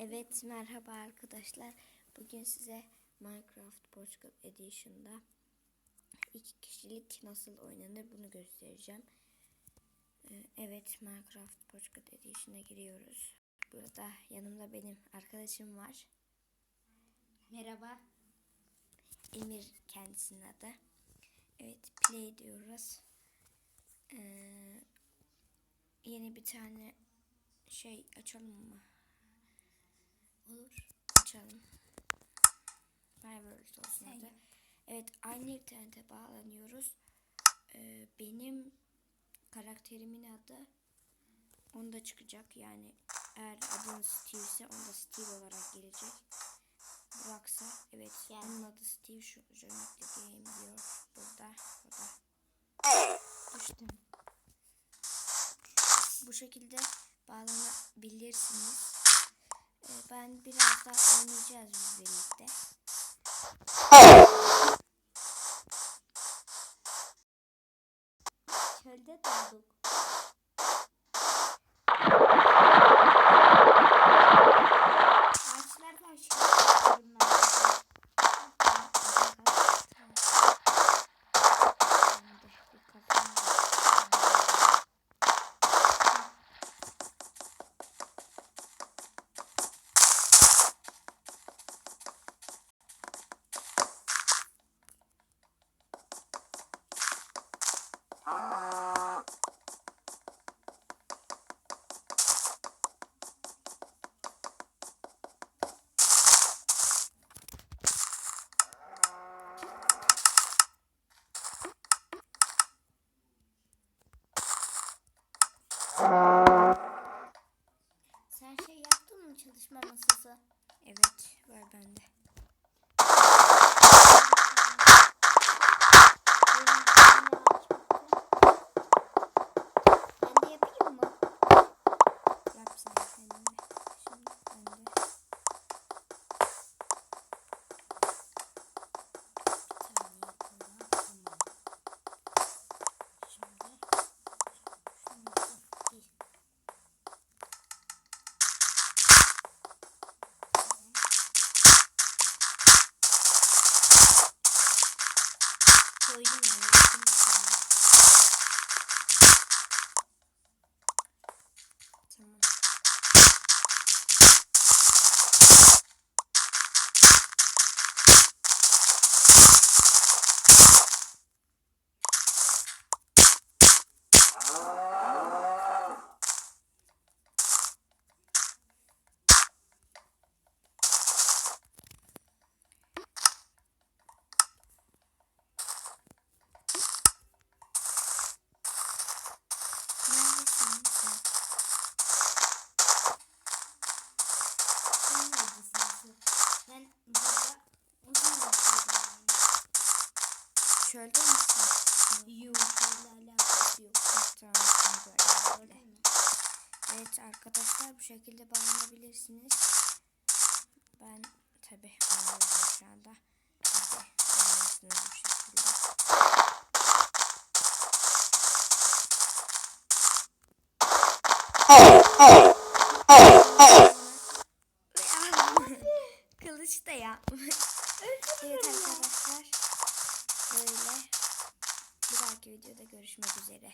Evet merhaba arkadaşlar. Bugün size Minecraft Portugal Edition'da iki kişilik nasıl oynanır bunu göstereceğim. Ee, Evet Minecraft Portugal Edition'a giriyoruz. Burada yanımda benim arkadaşım var. Merhaba. Emir kendisinin adı. Evet play diyoruz. Ee, yeni bir tane şey açalım mı? Olur. Açalım. Fireworks olsun adı. Evet aynı internete bağlanıyoruz. Ee, benim karakterimin adı onda çıkacak. Yani eğer adın Steve ise onda Steve olarak gelecek. Burak'sa evet Geldi. onun adı Steve şu Journey Game diyor burada. burada. Düştüm. Bu şekilde bağlanabilirsiniz. Ben biraz daha oynayacağız biz birlikte. Çölde doğduk. Sen şey yaptın mı çalışma masası? Evet var bende. Koydum ben Çölde misin? Yok, şöyle alakası yok. Tamam, şimdi böyle. Gördün mü? Evet arkadaşlar bu şekilde bağlanabilirsiniz. Ben tabi oynuyorum şu anda. Oynarsınız bu şekilde. Böyle. Bir dahaki videoda görüşmek üzere.